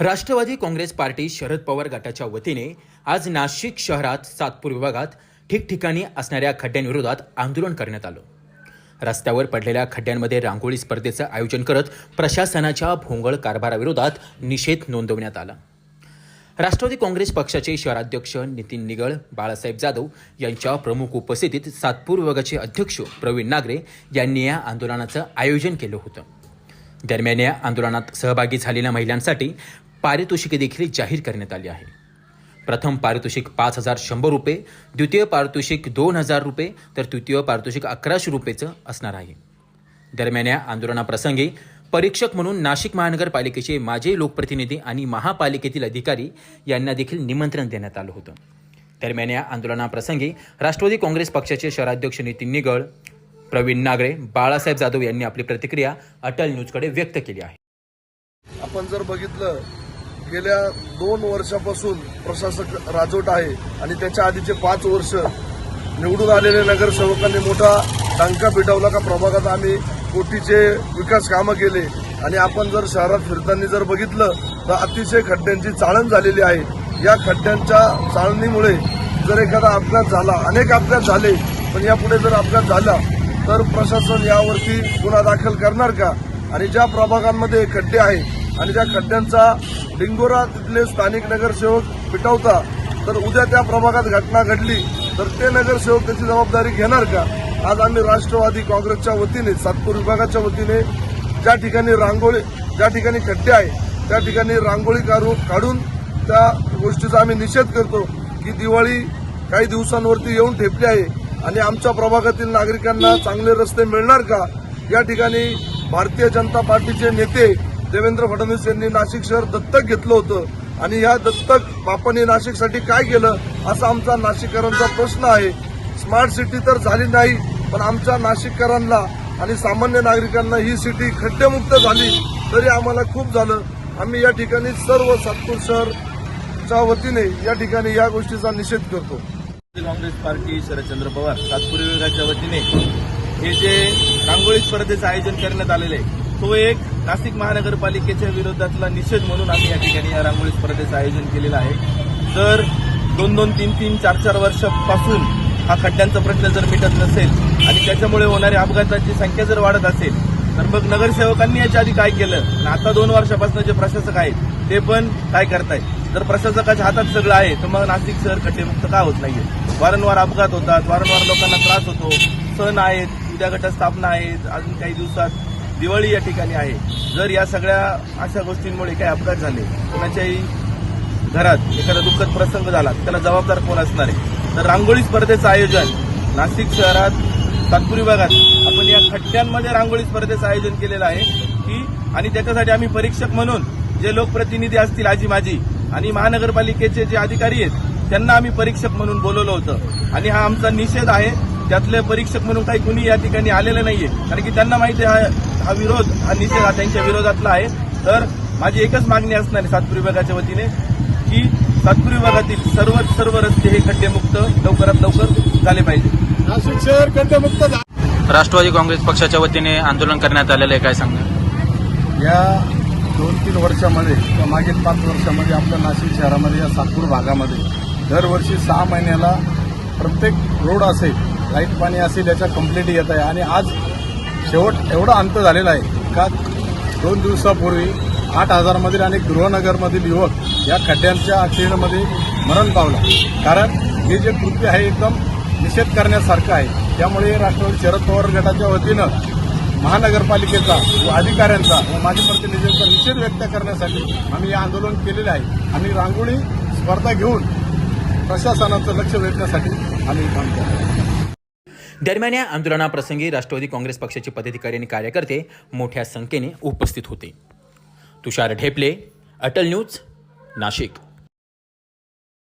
Rashtrawadi Congress party Sharad Pawar गटाच्या वतीने आज नाशिक शहरात सातपूर विभागात ठिकठिकाणी असणाऱ्या खड्ड्यांविरोधात आंदोलन करण्यात आलं. रस्त्यावर पडलेल्या खड्ड्यांमध्ये रांगोळी स्पर्धेचं आयोजन करत प्रशासनाच्या भोंगळ कारभाराविरोधात निषेध नोंदवण्यात आला. राष्ट्रवादी काँग्रेस पक्षाचे शहराध्यक्ष नितीन निगळ बाळासाहेब जाधव यांच्या प्रमुख उपस्थितीत सातपूर विभागाचे अध्यक्ष प्रवीण नागरे यांनी या आंदोलनाचं आयोजन केलं होतं. दरम्यान या आंदोलनात सहभागी झालेल्या महिलांसाठी पारितोषिके देखील जाहीर करण्यात आली आहे. प्रथम पारितोषिक पाच हजार शंभर रुपये द्वितीय पारितोषिक दोन हजार रुपये तर तृतीय पारितोषिक अकराशे रुपयेचं असणार आहे. दरम्यान या आंदोलनाप्रसंगी परीक्षक म्हणून नाशिक महानगरपालिकेचे माजी लोकप्रतिनिधी आणि महापालिकेतील अधिकारी यांना देखील निमंत्रण देण्यात आलं होतं. दरम्यान या आंदोलनाप्रसंगी राष्ट्रवादी काँग्रेस पक्षाचे शहराध्यक्ष नितीन निगळ प्रवीण नागरे बाळासाहेब जाधव यांनी आपली प्रतिक्रिया अटल न्यूजकडे व्यक्त केली आहे. आपण जर बघितलं गेल्या दोन वर्षापासून प्रशासक राजवट आहे आणि त्याच्या आधीचे पाच वर्ष निवडून आलेल्या नगरसेवकांनी मोठा डंका पिटवला का प्रभागात आम्ही कोटीचे विकास कामं केले. आणि आपण जर शहरात फिरताना जर बघितलं तर अतिशय खड्ड्यांची चाळण झालेली आहे. या खड्ड्यांच्या चाळणीमुळे जर एखादा अपघात झाला अनेक अपघात झाले पण यापुढे जर अपघात झाला तर प्रशासन यावरती गुन्हा दाखल करणार का? आणि ज्या प्रभागांमध्ये खड्डे आहे आणि त्या खड्ड्यांचा डिंगोरा तिथले स्थानिक नगरसेवक पिटवता तर उद्या त्या प्रभागात घटना घडली तर ते नगरसेवक त्याची जबाबदारी घेणार का? आज आम्ही राष्ट्रवादी काँग्रेसच्या वतीने सातपूर विभागाच्या वतीने ज्या ठिकाणी रांगोळी ज्या ठिकाणी खड्डे आहे त्या ठिकाणी रांगोळी काढू काढून त्या गोष्टीचा आम्ही निषेध करतो की दिवाळी काही दिवसांवरती येऊन ठेपली आहे आणि आमच्या प्रभागातील नागरिकांना चांगले रस्ते मिळणार का? या ठिकाणी भारतीय जनता पार्टीचे नेते देवेंद्र फडणवीस यांनी नाशिक शहर दत्तक घेतलं होतं. आणि या दत्तक बापांनी नाशिकसाठी काय केलं असा आमचा नाशिककरांचा प्रश्न आहे. स्मार्ट सिटी तर झाली नाही पण आमच्या नाशिककरांना आणि सामान्य नागरिकांना ही सिटी खड्डेमुक्त झाली तरी आम्हाला खूप झालं. आम्ही या ठिकाणी सर्व सातपूर शहरच्या वतीने या ठिकाणी या गोष्टीचा निषेध करतो. काँग्रेस पार्टी शरदचंद्र पवार सातपूर विभागाच्या वतीने हे जे रांगोळी स्पर्धेचं आयोजन करण्यात आलेलं आहे तो एक नाशिक महानगरपालिकेच्या विरोधातला निषेध म्हणून आम्ही या ठिकाणी या रांगोळी स्पर्धेचं आयोजन केलेलं आहे. तर दोन दोन तीन तीन चार चार वर्षापासून हा खड्ड्यांचा प्रश्न जर मिटत नसेल आणि त्याच्यामुळे होणाऱ्या अपघाताची संख्या जर वाढत असेल तर मग नगरसेवकांनी याच्या आधी काय केलं? आता दोन वर्षापासून जे प्रशासक आहेत ते पण काय करतायत? जर प्रशासकाच्या हातात सगळं आहे तर मग नाशिक शहर खड्डेमुक्त का होत नाहीये? वारंवार अपघात होतात वारंवार लोकांना त्रास होतो सण आहेत उद्या घटस्थापना आहेत अजून काही दिवसात दिवाळी या ठिकाणी आहे. जर या सगळ्या अशा गोष्टींमुळे काही अपघात झाले कोणाच्याही घरात एखादा दुःखद प्रसंग झाला त्याला जबाबदार कोण असणार आहे? तर रांगोळी स्पर्धेचं आयोजन नाशिक शहरात तात्पुरी भागात आपण या खड्ड्यांमध्ये रांगोळी स्पर्धेचं आयोजन केलेलं आहे की आणि त्याच्यासाठी आम्ही परीक्षक म्हणून जे लोकप्रतिनिधी असतील आजी माजी आणि महानगरपालिकेचे जे अधिकारी आहेत त्यांना आम्ही परीक्षक म्हणून बोलवलं होतं. आणि हा आमचा निषेध आहे त्यातले परीक्षक म्हणून काही कुणी या ठिकाणी आलेलं नाहीये. कारण की त्यांना माहिती आहे हा हा विरोध हा निषेध हा त्यांच्या विरोधातला आहे. तर माझी एकच मागणी असणार आहे सातपूर विभागाच्या वतीने की सातपूर विभागातील सर्व सर्व रस्ते हे खड्डेमुक्त लवकरात लवकर झाले पाहिजे. नाशिक शहर खड्डेमुक्त राष्ट्रवादी काँग्रेस पक्षाच्या वतीने आंदोलन करण्यात आलेलं आहे काय सांगणार? या दोन तीन वर्षामध्ये किंवा मागील पाच वर्षामध्ये आपल्या नाशिक शहरामध्ये या सातपूर भागामध्ये दरवर्षी सहा महिन्याला प्रत्येक रोड असेल लाइट पाणी असेल याच्या कंप्लेंट येत आहे. आणि आज शेवट एवढा अंत झालेला आहे का दोन दिवसापूर्वी आठ हजारमधील आणि गृहनगरमधील युवक या खड्ड्यांच्या ॲक्सिडेंटमध्ये मरण पावला. कारण हे जे कृत्य आहे एकदम निषेध करण्यासारखं आहे. त्यामुळे राष्ट्रवादी शरद पवार गटाच्या वतीनं महानगरपालिकेचा व अधिकाऱ्यांचा व माजी प्रतिनिधींचा निषेध व्यक्त करण्यासाठी आम्ही हे आंदोलन केलेले आहे. आणि रांगोळी स्पर्धा घेऊन प्रशासनाचं लक्ष वेधण्यासाठी आम्ही काम करतो. दरम्यान या आंदोलनाप्रसंगी राष्ट्रवादी काँग्रेस पक्षाचे पदाधिकारी आणि कार्यकर्ते मोठ्या संख्येने उपस्थित होते. तुषार ढेपले अटल न्यूज नाशिक.